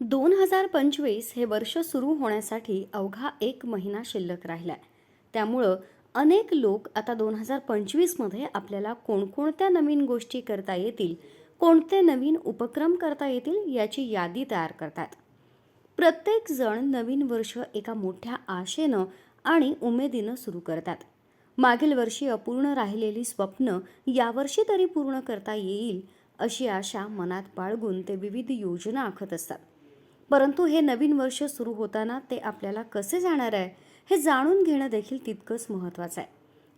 दोन हजार पंचवीस हे वर्ष सुरू होण्यासाठी अवघा एक महिना शिल्लक राहिला आहे त्यामुळं अनेक लोक आता दोन हजार पंचवीसमध्ये आपल्याला कोणकोणत्या नवीन गोष्टी करता येतील कोणते नवीन उपक्रम करता येतील याची यादी तयार करतात. प्रत्येकजण नवीन वर्ष एका मोठ्या आशेनं आणि उमेदीनं सुरू करतात. मागील वर्षी अपूर्ण राहिलेली स्वप्न यावर्षी तरी पूर्ण करता येईल अशी आशा मनात बाळगून ते विविध योजना आखत असतात. परंतु हे नवीन वर्ष सुरू होताना ते आपल्याला कसे जाणार आहे हे जाणून घेणं देखील तितकंच महत्त्वाचं आहे.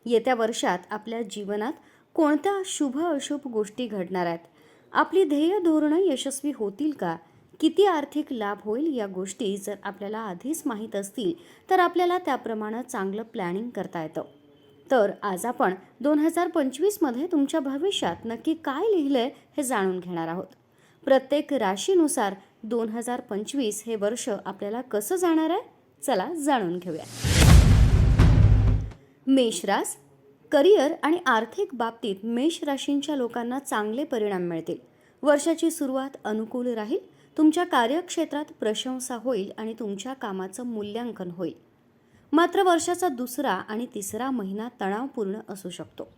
येत्या वर्षात आपल्या जीवनात कोणत्या शुभ अशुभ गोष्टी घडणार आहेत? आपली ध्येय धोरणं यशस्वी होतील का? किती आर्थिक लाभ होईल या गोष्टी जर आपल्याला आधीच माहीत असतील तर आपल्याला त्याप्रमाणे चांगलं प्लॅनिंग करता येतं. तर आज आपण दोन हजार पंचवीसमध्ये तुमच्या भविष्यात नक्की काय लिहिलं आहे हे जाणून घेणार आहोत. प्रत्येक राशीनुसार दोन हजार पंचवीस हे वर्ष आपल्याला कसं जाणार आहे? चला जाणून घेऊया. मेषरास करिअर आणि आर्थिक बाबतीत मेष राशींच्या लोकांना चांगले परिणाम मिळतील. वर्षाची सुरुवात अनुकूल राहील तुमच्या कार्यक्षेत्रात प्रशंसा होईल आणि तुमच्या कामाचं मूल्यांकन होईल. मात्र वर्षाचा दुसरा आणि तिसरा महिना तणावपूर्ण असू शकतो.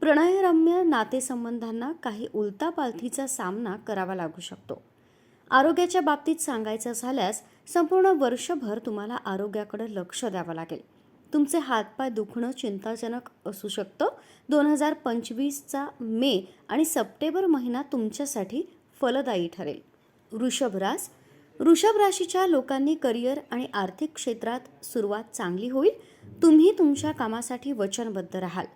प्रणयरम्य नातेसंबंधांना काही उलतापालथीचा सामना करावा लागू शकतो. आरोग्याच्या बाबतीत सांगायचं झाल्यास संपूर्ण वर्षभर तुम्हाला आरोग्याकडे लक्ष द्यावं लागेल. तुमचे हातपाय दुखणं चिंताजनक असू शकतं. दोन हजार पंचवीसचा मे आणि सप्टेंबर महिना तुमच्यासाठी फलदायी ठरेल. वृषभरास वृषभ राशीच्या लोकांनी करिअर आणि आर्थिक क्षेत्रात सुरुवात चांगली होईल. तुम्ही तुमच्या कामासाठी वचनबद्ध राहाल.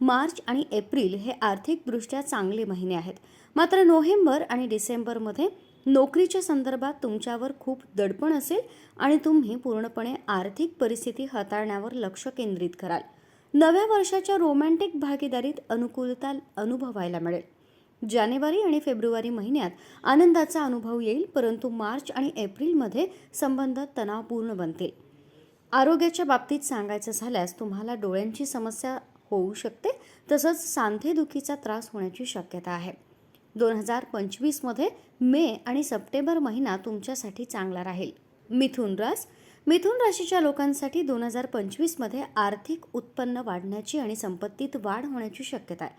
मार्च आणि एप्रिल हे आर्थिकदृष्ट्या चांगले महिने आहेत. मात्र नोव्हेंबर आणि डिसेंबरमध्ये नोकरीच्या संदर्भात तुमच्यावर खूप दडपण असेल आणि तुम्ही पूर्णपणे आर्थिक परिस्थिती हाताळण्यावर लक्ष केंद्रित कराल. नव्या वर्षाच्या रोमॅन्टिक भागीदारीत अनुकूलता अनुभवायला मिळेल. जानेवारी आणि फेब्रुवारी महिन्यात आनंदाचा अनुभव येईल परंतु मार्च आणि एप्रिलमध्ये संबंध तणावपूर्ण बनतील. आरोग्याच्या बाबतीत सांगायचं झाल्यास तुम्हाला डोळ्यांची समस्या होऊ शकते. तसंच सांधेदुखीचा त्रास होण्याची शक्यता आहे. दोन हजार पंचवीसमध्ये मे आणि सप्टेंबर महिना तुमच्यासाठी चांगला राहील. मिथुन रास. मिथुन राशीच्या लोकांसाठी दोन हजार पंचवीसमध्ये आर्थिक उत्पन्न वाढण्याची आणि संपत्तीत वाढ होण्याची शक्यता आहे.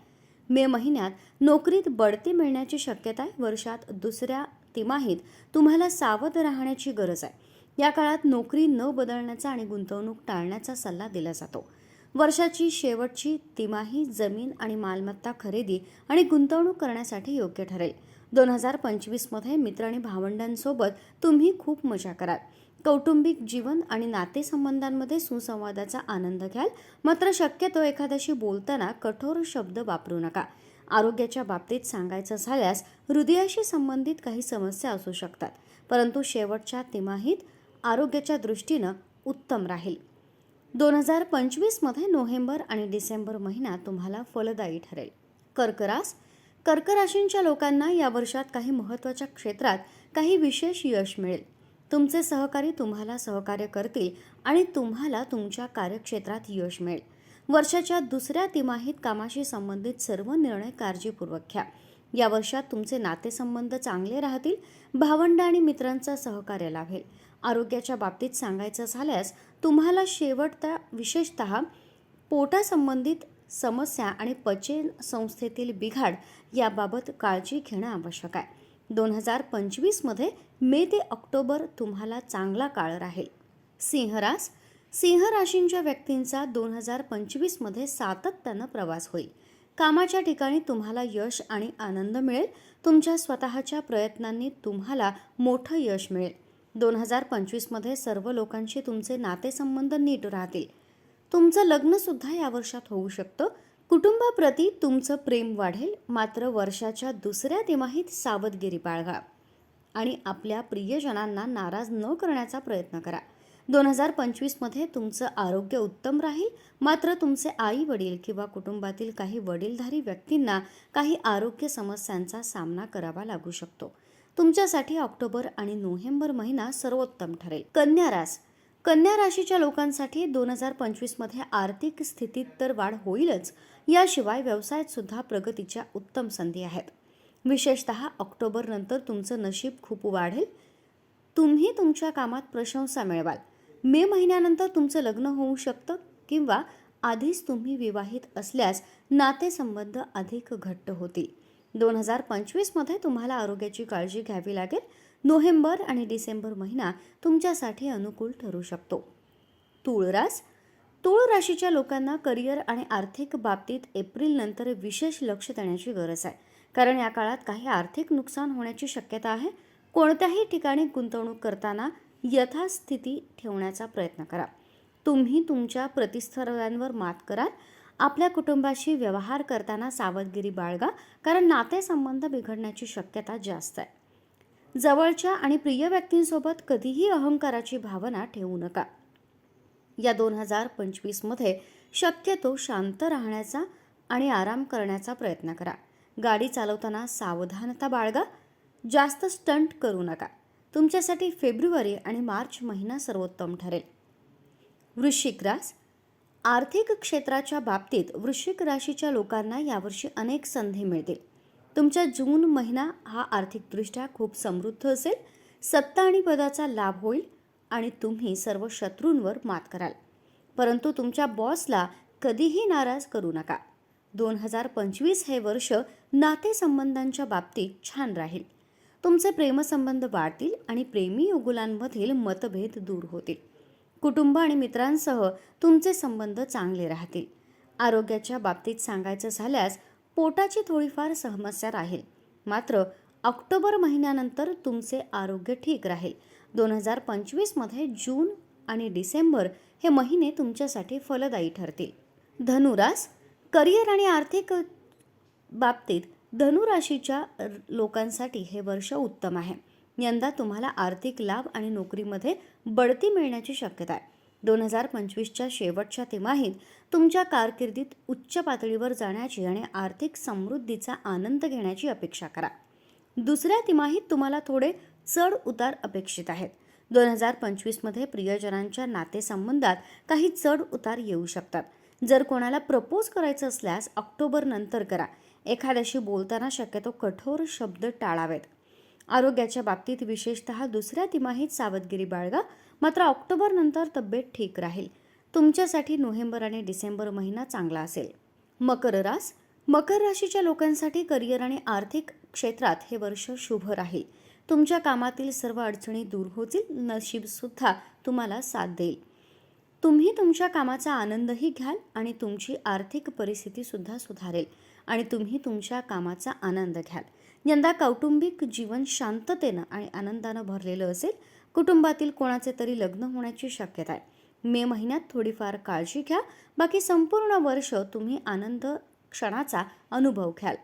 मे महिन्यात नोकरीत बढती मिळण्याची शक्यता आहे. वर्षात दुसऱ्या तिमाहीत तुम्हाला सावध राहण्याची गरज आहे. या काळात नोकरी न बदलण्याचा आणि गुंतवणूक टाळण्याचा सल्ला दिला जातो. वर्षाची शेवटची तिमाही जमीन आणि मालमत्ता खरेदी आणि गुंतवणूक करण्यासाठी योग्य ठरेल. दोन हजार पंचवीसमध्ये मित्र आणि भावंडांसोबत तुम्ही खूप मजा कराल. कौटुंबिक जीवन आणि नातेसंबंधांमध्ये सुसंवादाचा आनंद घ्याल. मात्र शक्यतो एखाद्याशी बोलताना कठोर शब्द वापरू नका. आरोग्याच्या बाबतीत सांगायचं झाल्यास हृदयाशी संबंधित काही समस्या असू शकतात. परंतु शेवटच्या तिमाहीत आरोग्याच्या दृष्टीनं उत्तम राहील. दोन हजार पंचवीसमध्ये नोव्हेंबर आणि डिसेंबर महिना तुम्हाला फलदायी ठरेल. कर्करास कर्कराशींच्या लोकांना या वर्षात काही महत्त्वाच्या क्षेत्रात काही विशेष यश मिळेल. तुमचे सहकारी तुम्हाला सहकार्य करतील आणि तुम्हाला तुमच्या कार्यक्षेत्रात यश मिळेल. वर्षाच्या दुसऱ्या तिमाहीत कामाशी संबंधित सर्व निर्णय काळजीपूर्वक घ्या. या वर्षात तुमचे नातेसंबंध चांगले राहतील भावंड आणि मित्रांचा सहकार्य लाभेल. आरोग्याच्या बाबतीत सांगायचं झाल्यास तुम्हाला शेवटता विशेषत पोटासंबंधित समस्या आणि पचन संस्थेतील बिघाड याबाबत काळजी घेणं आवश्यक आहे. दोन हजार पंचवीसमध्ये मे ते ऑक्टोबर तुम्हाला चांगला काळ राहील. सिंहरास सिंह राशींच्या व्यक्तींचा दोन हजार पंचवीसमध्ये सातत्यानं प्रवास होईल. कामाच्या ठिकाणी तुम्हाला यश आणि आनंद मिळेल. तुमच्या स्वतःच्या प्रयत्नांनी तुम्हाला मोठं यश मिळेल. दोन हजार पंचवीसमध्ये सर्व लोकांशी तुमचे नातेसंबंध नीट राहतील. तुमचं लग्नसुद्धा या वर्षात होऊ शकतं. कुटुंबाप्रती तुमचं प्रेम वाढेल मात्र वर्षाच्या दुसऱ्या तिमाहीत सावधगिरी बाळगा. आणि आपल्या प्रियजनांना नाराज न करण्याचा प्रयत्न करा. दोन हजार पंचवीसमध्ये तुमचं आरोग्य उत्तम राहील मात्र तुमचे आई वडील किंवा कुटुंबातील काही वडीलधारी व्यक्तींना काही आरोग्य समस्यांचा सामना करावा लागू शकतो. तुमच्यासाठी ऑक्टोबर आणि नोव्हेंबर महिना सर्वोत्तम ठरेल. कन्या रास. कन्या राशीच्या लोकांसाठी दोन हजार पंचवीसमध्ये आर्थिक स्थितीत तर वाढ होईलच. याशिवाय व्यवसायात सुद्धा प्रगतीच्या उत्तम संधी आहेत. विशेषत ऑक्टोबरनंतर तुमचं नशीब खूप वाढेल. तुम्ही तुमच्या कामात प्रशंसा मिळवाल. मे महिन्यानंतर तुमचं लग्न होऊ शकतं किंवा आधीच तुम्ही विवाहित असल्यास नातेसंबंध अधिक घट्ट होतील. दोन हजार पंचवीसमध्ये तुम्हाला आरोग्याची काळजी घ्यावी लागेल. नोव्हेंबर आणि डिसेंबर महिना तुमच्यासाठी अनुकूल ठरू शकतो. तुळरास तुळ राशीच्या लोकांना करिअर आणि आर्थिक बाबतीत एप्रिलनंतर विशेष लक्ष देण्याची गरज आहे. कारण या काळात काही आर्थिक नुकसान होण्याची शक्यता आहे. कोणत्याही ठिकाणी गुंतवणूक करताना यथास्थिती ठेवण्याचा प्रयत्न करा. तुम्ही तुमच्या प्रतिस्पर्ध्यांवर मात कराल. आपल्या कुटुंबाशी व्यवहार करताना सावधगिरी बाळगा कारण नातेसंबंध बिघडण्याची शक्यता जास्त आहे. जवळच्या आणि प्रिय व्यक्तींसोबत कधीही अहंकाराची भावना ठेवू नका. या दोन हजार पंचवीसमध्ये शक्यतो शांत राहण्याचा आणि आराम करण्याचा प्रयत्न करा. गाडी चालवताना सावधानता बाळगा. जास्त स्टंट करू नका. तुमच्यासाठी फेब्रुवारी आणि मार्च महिना सर्वोत्तम ठरेल. वृश्चिक रास आर्थिक क्षेत्राच्या बाबतीत वृश्चिक राशीच्या लोकांना यावर्षी अनेक संधी मिळतील. तुमच्या जून महिना हा आर्थिकदृष्ट्या खूप समृद्ध असेल. सत्ता आणि पदाचा लाभ होईल आणि तुम्ही सर्व शत्रूंवर मात कराल. परंतु तुमच्या बॉसला कधीही नाराज करू नका. दोन हजार पंचवीस हे वर्ष नातेसंबंधांच्या बाबतीत छान राहील. तुमचे प्रेमसंबंध वाढतील आणि प्रेमी युगुलांमधील मतभेद दूर होतील. कुटुंब आणि मित्रांसह तुमचे संबंध चांगले राहतील. आरोग्याच्या बाबतीत सांगायचं झाल्यास पोटाची थोडीफार समस्या राहील. मात्र ऑक्टोबर महिन्यानंतर तुमचे आरोग्य ठीक राहील. दोन हजार पंचवीसमध्ये जून आणि डिसेंबर हे महिने तुमच्यासाठी फलदायी ठरतील. धनुरास करिअर आणि आर्थिक बाबतीत धनुराशीच्या लोकांसाठी हे वर्ष उत्तम आहे. यंदा तुम्हाला आर्थिक लाभ आणि नोकरीमध्ये बढती मिळण्याची शक्यता आहे. दोन हजार पंचवीसच्या शेवटच्या तिमाहीत तुमच्या कारकिर्दीत उच्च पातळीवर जाण्याची आणि आर्थिक समृद्धीचा आनंद घेण्याची अपेक्षा करा. दुसऱ्या तिमाहीत तुम्हाला थोडे चढ उतार अपेक्षित आहेत. दोन हजार पंचवीसमध्ये प्रियजनांच्या नातेसंबंधात काही चढ उतार येऊ शकतात. जर कोणाला प्रपोज करायचं असल्यास ऑक्टोबर नंतर करा. एखाद्याशी बोलताना शक्यतो कठोर शब्द टाळावेत. आरोग्याच्या बाबतीत विशेषतः दुसऱ्या तिमाहीत सावधगिरी बाळगा मात्र ऑक्टोबरनंतर तब्येत ठीक राहील. तुमच्यासाठी नोव्हेंबर आणि डिसेंबर महिना चांगला असेल. मकर रास. मकर राशीच्या लोकांसाठी करिअर आणि आर्थिक क्षेत्रात हे वर्ष शुभ राहील. तुमच्या कामातील सर्व अडचणी दूर होतील नशीबसुद्धा तुम्हाला साथ देईल. तुम्ही तुमच्या कामाचा आनंदही घ्याल आणि तुमची आर्थिक परिस्थितीसुद्धा सुधारेल आणि तुम्ही तुमच्या कामाचा आनंद घ्याल. यंदा कौटुंबिक जीवन शांततेनं आणि आनंदानं भरलेलं असेल कुटुंबातील कोणाचे तरी लग्न होण्याची शक्यता आहे. मे महिन्यात थोडीफार काळजी घ्या बाकी संपूर्ण वर्ष तुम्ही आनंद क्षणाचा अनुभव घ्याल.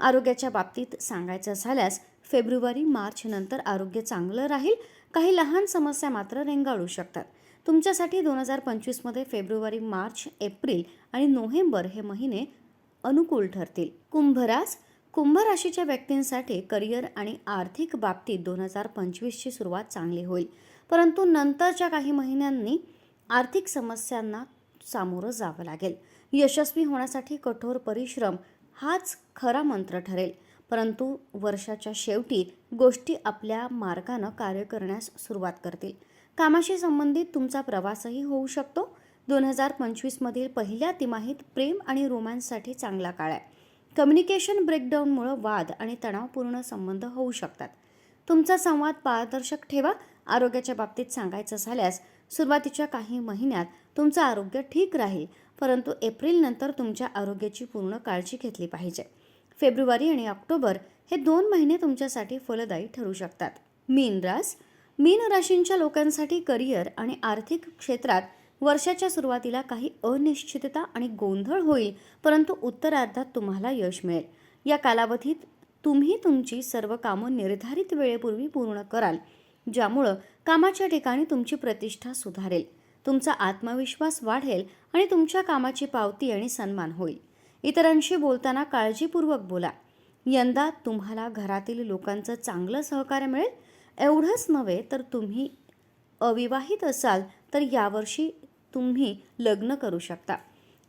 आरोग्याच्या बाबतीत सांगायचं झाल्यास फेब्रुवारी मार्च नंतर आरोग्य चांगलं राहील काही लहान समस्या मात्र रेंगाळू शकतात. तुमच्यासाठी दोन हजार पंचवीसमध्ये फेब्रुवारी मार्च एप्रिल आणि नोव्हेंबर हे महिने अनुकूल ठरतील. कुंभरास कुंभ राशीच्या व्यक्तींसाठी करिअर आणि आर्थिक बाबतीत दोन हजार पंचवीसची सुरुवात चांगली होईल. परंतु नंतरच्या काही महिन्यांनी आर्थिक समस्यांना सामोरं जावं लागेल. यशस्वी होण्यासाठी कठोर परिश्रम हाच खरा मंत्र ठरेल. परंतु वर्षाच्या शेवटी गोष्टी आपल्या मार्गानं कार्य करण्यास सुरुवात करतील. कामाशी संबंधित तुमचा प्रवासही होऊ शकतो. दोन हजार पंचवीसमधील पहिल्या तिमाहीत प्रेम आणि रोमॅन्ससाठी चांगला काळ आहे. कम्युनिकेशन ब्रेकडाऊनमुळं वाद आणि तणावपूर्ण संबंध होऊ शकतात. तुमचा संवाद पारदर्शक ठेवा आरोग्याच्या बाबतीत सांगायचं झाल्यास सुरुवातीच्या काही महिन्यात तुमचं आरोग्य ठीक राहील परंतु एप्रिलनंतर तुमच्या आरोग्याची पूर्ण काळजी घेतली पाहिजे. फेब्रुवारी आणि ऑक्टोबर हे दोन महिने तुमच्यासाठी फलदायी ठरू शकतात. मीन रास मीन राशींच्या लोकांसाठी करिअर आणि आर्थिक क्षेत्रात वर्षाच्या सुरुवातीला काही अनिश्चितता आणि गोंधळ होईल परंतु उत्तरार्धात तुम्हाला यश मिळेल. या कालावधीत तुम्ही तुमची सर्व कामं निर्धारित वेळेपूर्वी पूर्ण कराल ज्यामुळं कामाच्या ठिकाणी तुमची प्रतिष्ठा सुधारेल तुमचा आत्मविश्वास वाढेल आणि तुमच्या कामाची पावती आणि सन्मान होईल. इतरांशी बोलताना काळजीपूर्वक बोला. यंदा तुम्हाला घरातील लोकांचं चांगलं सहकार्य मिळेल. एवढंच नव्हे तर तुम्ही अविवाहित असाल तर यावर्षी तुम्ही लग्न करू शकता.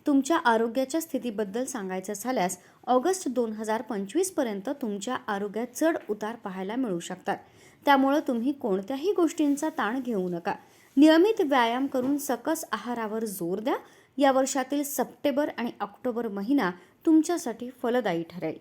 तुमच्या आरोग्याच्या स्थितीबद्दल सांगायचं झाल्यास ऑगस्ट दोन हजार पंचवीसपर्यंत तुमच्या आरोग्यात चढ उतार पाहायला मिळू शकतात. त्यामुळं तुम्ही कोणत्याही गोष्टींचा ताण घेऊ नका. नियमित व्यायाम करून सकस आहारावर जोर द्या. या वर्षातील सप्टेंबर आणि ऑक्टोबर महिना तुमच्यासाठी फलदायी ठरेल.